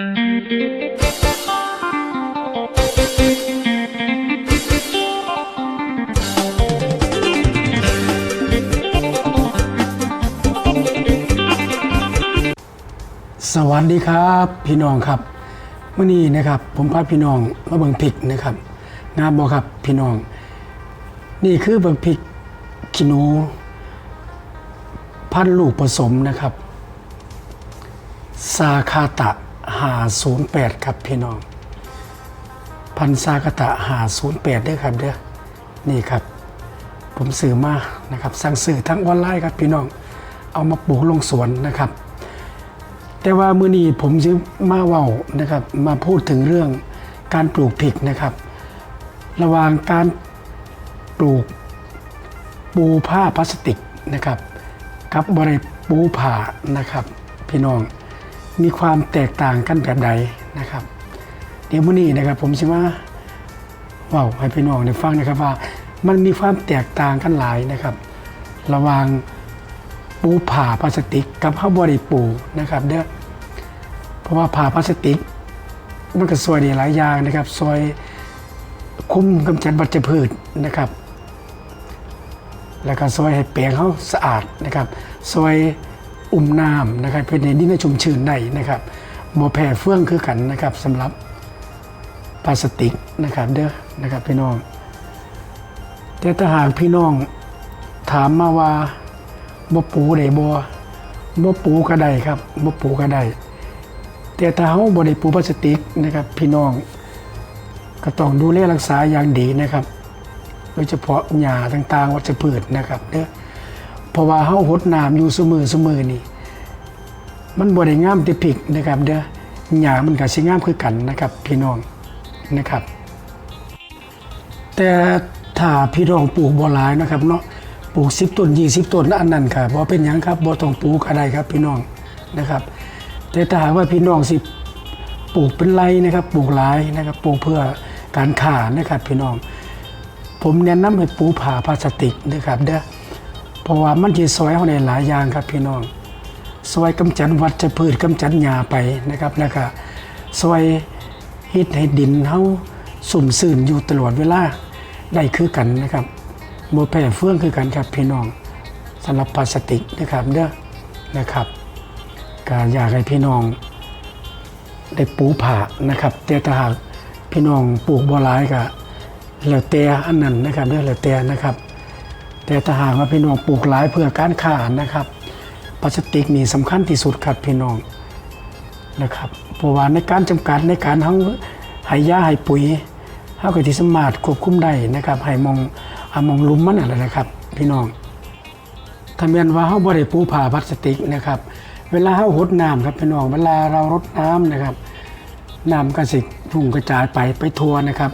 สวัสดีครับพี่น้องครับวันนี้นะครับ ผมพาพี่น้องมาเบิ่งพริกนะครับงามบ่ครับพี่น้อง นี่คือเบิ่งพริกขี้หนูพันลูกผสมนะครับ ซาคาตะ 508 ครับพี่น้อง พันซาคาตะ508ด้อครับเด้อนี่ครับ ผมซื้อมานะครับสั่งซื้อทั้งออนไลน์ครับพี่น้อง เอามาปลูกลงสวนนะครับ แต่ว่ามื้อนี้ผมจะมาเว้านะครับมาพูดถึงเรื่องการปลูกพริกนะครับ ระหว่างการปลูกปูผ้าพลาสติกนะครับกับบริปูผ่านะครับ พี่น้อง มีความแตกต่างกันแบบใดนะครับ เดี๋ยวมื้อนี้นะครับ ผมจะมาว้าให้พี่น้องได้ฟังนะครับว่า มันมีความแตกต่างกันหลายนะครับ ระหว่างปูผ่าพลาสติกกับข้าวบริปูนะครับเด้อเพราะว่าผ่าพลาสติก มันก็ซอยได้หลายอย่างนะครับซอยคุ้มกำจัดวัชพืชนะครับ แล้วก็ซอยให้แปลงเขาสะอาดนะครับซอย อุ่มน้ำนะครับเพื่อในดินให้ชุ่มชื้นได้นะครับบ่แผ่เฟื่องคือกันนะครับสำหรับพลาสติกนะครับเด้อนะครับพี่น้อง แต่ถ้าหากพี่น้องถามมาว่าบ่ปูได้บ่บ่ปูก็ได้ครับบ่ปูก็ได้แต่ถ้าเฮาบ่ได้ปูพลาสติกนะครับ พี่น้องก็ต้องดูแลรักษาอย่างดีนะครับ โดยเฉพาะหญ้าต่างๆ วัชพืชนะครับเด้อเพราะว่าเฮาหดน้ำอยู่เสมอเสมอนี่ มันบ่ได้งามต่พริกนะครับเด้อหญ้ามันก็สิงามคือกันนะครับพี่น้องนะครับ แต่ถ้าพี่น้องปลูกบ่หลายนะครับเนาะปลูก10ต้น20ต้นอันนั้นครับบ่เป็นหยังครับบ่ต้องปลูกก็ได้ครับพี่น้องนะครับ แต่ถ้าหากว่าพี่น้องสิปลูกเป็นไรนะครับ ปลูกหลายนะครับปลูกเพื่อการค้านะครับพี่น้อง ผมแนะนำให้ปลูกผ่าพลาสติกนะครับเด้อเพราะว่ามันสิซอยเฮาได้หลายอย่างครับพี่น้อง ซอยกำจัดวัชพืชกำจัดหญ้าไปนะครับแล้วก็ซอยเฮ็ดให้ดินเฮาสุ่มซื่นอยู่ตลอดเวลาได้คือกันนะครับบ่แพ้เฟื่องคือกันครับพี่น้องสำหรับพลาสติกนะครับเด้อนะครับก็อยากให้พี่น้องได้ปลูกผ่านะครับแต่ถ้าหากพี่น้องปลูกบ่หลายก็แล้วแต่อันนั้นนะครับเด้อแล้วแต่นะครับ แต่ถ้าหากว่าพี่น้องปลูกหลายเพื่อการค้านะครับ พลาสติกนี่สำคัญที่สุดครับพี่น้องนะครับเพราะว่าในการจำกัดในการเฮาให้ยาให้ปุ๋ยเฮาก็ที่สมารถควบคุมได้นะครับให้มองหามองลุมมันอะไรนะครับ พี่น้องถ้าแม่นว่าเฮาบ่ได้ปูผ่าพลาสติกนะครับ เวลาเฮาหดน้ำครับพี่น้อง เวลาเรารดน้ำนะครับน้ำก็สิพุ่งกระจายไปไปทั่วนะครับ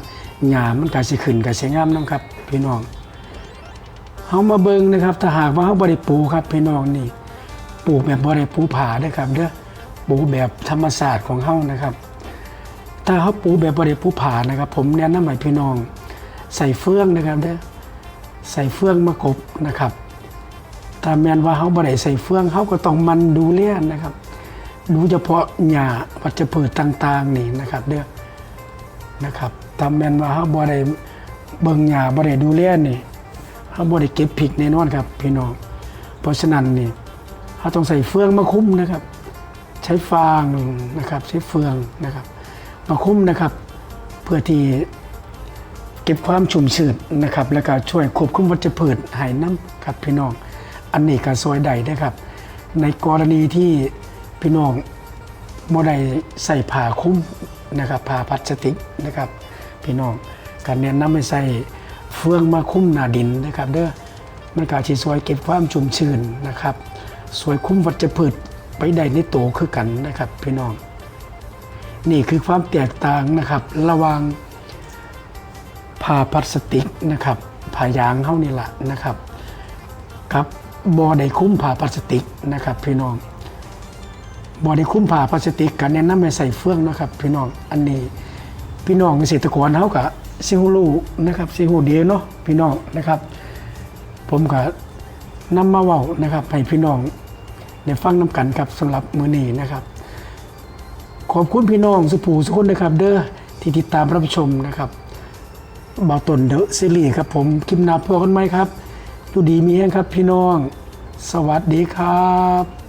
หญ้ามันก็สิขึ้นก็สิงามนํครับ พี่น้องเฮามาเบิ่งนะครับถ้าหากว่าเฮาบ่ได้ปูครับพี่น้องนี่ ปลูกแบบบ่ได้ปูผาด้อครับเด้อปลูกแบบธรรมศาสตร์ของเฮานะครับ ถ้าเฮาปลูกแบบบ่ได้ปูผานะครับ ผมแนะนำให้พี่น้อง ใส่เฟืองนะครับเด้อใส่เฟืองมากบนะครับถ้าแมนว่าเฮาบ่ได้ใส่เฟืองเฮาก็ต้องมันดูแลนนะครับ ดูเฉพาะหญ้าวัชพืชต่าง ๆ นี่นะครับ เด้อนะครับถ้าแมนว่าเฮาบ่ได้เบิ่งหญ้าบ่ได้ดูแลนี่เฮาบ่ได้เก็บพริกแน่นอนครับ พี่น้อง เพราะฉะนั้นนี่ เราต้องใส่เฟืองมาคุ้มนะครับ ใช้ฟางนะครับใช้เฟืองนะครับมาคุ้มนะครับ เพื่อที่เก็บความชุ่มชื้นนะครับ แล้วก็ช่วยควบคุมวัชพืชหายน้ำครับพี่น้อง อันนี้ก็ซอยใดนะครับ ในกรณีที่พี่น้องบ่ได้ใส่ผ้าคุ้มนะครับผ้าพลาสติกนะครับ พี่น้องการแนะนำให้ใส่เฟืองมาคุ้มหน้าดินนะครับ เด้อมันก็สิช่วยเก็บความชุ่มชื้นนะครับ สวยคุ้มวัชพืชไปได้ในโตคือกันนะครับพี่น้อง นี่คือความแตกต่างนะครับ ระหว่างผ้าพลาสติกนะครับผ้ายางเฮานี่แหละนะครับกับบอได้คุ้มผ้าพลาสติกนะครับพี่น้องบอได้คุ้มผ้าพลาสติกกันแนะนำให้ใส่เฟืองนะครับพี่น้องอันนี้พี่น้องเกษตรกรเฮาก็สิฮู้รู้นะครับสิฮู้ดีเนาะพี่น้องนะครับ ผมก็ นำมาเว้านะครับให้พี่น้องได้ฟังน้ำกันครับสำหรับมื้อนี้นะครับ ขอบคุณพี่น้องสุภูสุคนนะครับ เด้อที่ติดตามรับชมนะครับเบาตนเดอะซีรีส์ครับผมคลิปหน้าพบกันไหมครับดูดีมีแห้งครับพี่น้อง สวัสดีครับ